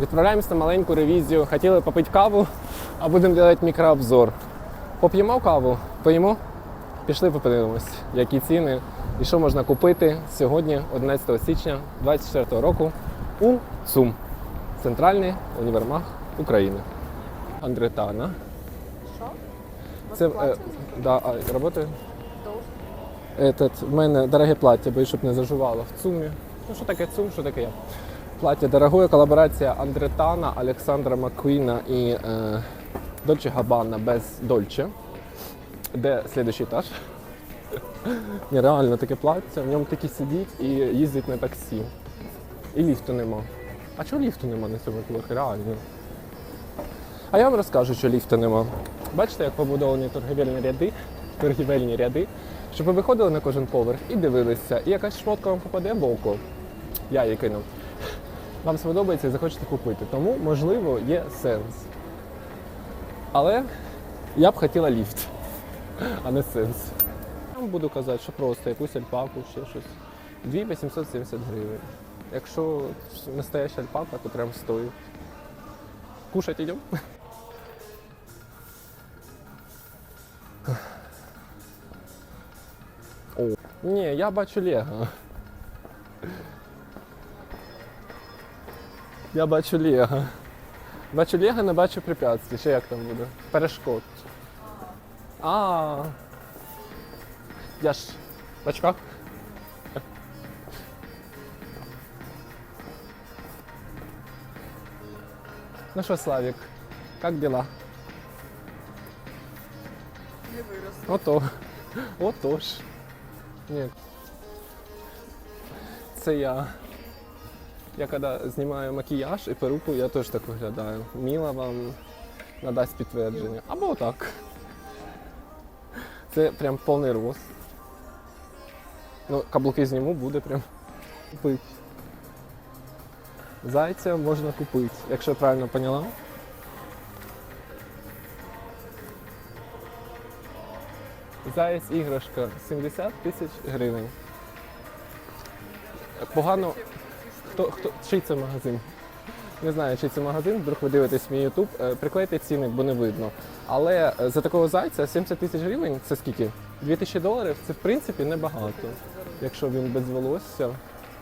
Відправляємося на маленьку ревізію. Хотіли попити каву, а будемо робити мікрообзор. Поп'ємо каву, поїмо, пішли подивимось, які ціни і що можна купити сьогодні, 11 січня 2024 року, у ЦУМ, Центральний універмаг України. Андретана. Що? Це е, да, а, працює? Этот, в мене дороге плаття, бо щоб не заживало в ЦУМі. Ну що таке ЦУМ, що таке я? Плаття дорогое, колаборація Андретана, Олександра Маккуїна і е, Дольче Габана без Дольче. Де слідуючий етаж? Ні, реально таке плаття, в ньому такі сидіть і їздять на таксі. І ліфту нема. А чого ліфту нема на цьому поверху? Реально. А я вам розкажу, що ліфту нема. Бачите, як побудовані торгівельні ряди, торгівельні ряди, щоб ви виходили на кожен поверх і дивилися, і якась шмотка вам попаде в око. Я її кинув. Вам сподобається і захочете купити. Тому, можливо, є сенс. Але я б хотіла ліфт, а не сенс. Я буду казати, що просто якусь альпаку, ще щось. 2 870 гривень. Якщо настояща альпака, то прям стоїть. Кушать идем? О, ні, я бачу Лего. Я бачу Лего. Бачу Лего, не бачу препятствий. Ще як там буде? Перешкод. А. Я ж в очках. Ну що, Славік, як дела? Не вирос. Ото. Отож. Ні. Це я. Я коли знімаю макіяж і перуку, я теж так виглядаю. Міла вам надасть підтвердження. Або отак. Це прям повний рост. Ну, каблуки зніму, буде прям купити. Зайця можна купити, якщо я правильно поняла. Заєць іграшка 70 тисяч гривень. Погано. Хто, хто, чий це магазин? Не знаю, чий це магазин, вдруг ви дивитесь мій YouTube, Е, приклейте ціник, бо не видно. Але е, за такого зайця 70 тисяч гривень це скільки? 2000 доларів це в принципі небагато. Якщо він без волосся.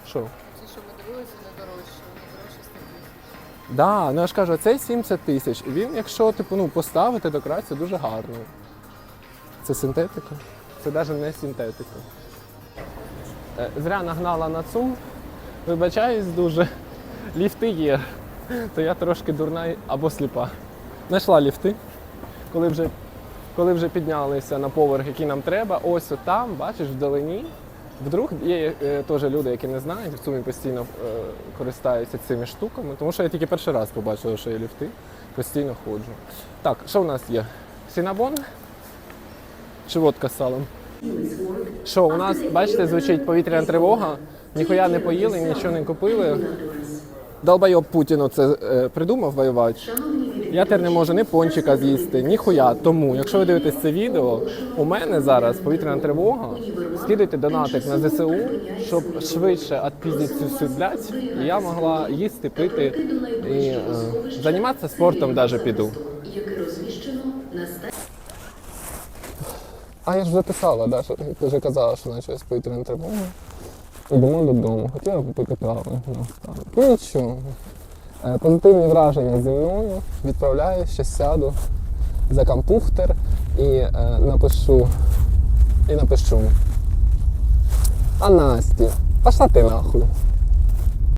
Що? Ті, що ми дивилися, не дорожче, не дорожче 100 тисяч. Да, ну я ж кажу, цей 70 тисяч. Він, якщо типу, ну, поставити до краю, дуже гарно. Це синтетика? Це навіть не синтетика. Е, Зря нагнала на ЦУМ. Вибачаюсь дуже. Ліфти є. То я трошки дурна або сліпа. Знайшла ліфти. Коли вже, коли вже піднялися на поверх, який нам треба, ось там, бачиш, вдалині. Вдруг є е, теж люди, які не знають, в ЦУМі постійно е, користаються цими штуками, тому що я тільки перший раз побачила, що є ліфти, постійно ходжу. Так, що в нас є? Сінабон чи водка з салом? Що, у нас, бачите, звучить повітряна тривога, ніхуя не поїли, нічого не купили. Долбайоб Путіну це е, придумав воювати. Я тепер не можу ні пончика з'їсти, ніхуя. Тому, якщо ви дивитесь це відео, у мене зараз повітряна тривога. Скидайте донатик на ЗСУ, щоб швидше відпіздити цю всю блядь, і я могла їсти, пити і е, займатися спортом навіть піду. на А я ж вже писала, да, що ти вже казала, що почалась повітряна тривога. Йдемо додому, хотіла купити каву. Ну, ну нічого. Е, Позитивні враження зі мною. Відправляю, ще сяду за компухтер і е, напишу. І напишу. А Насті, пошла ти нахуй.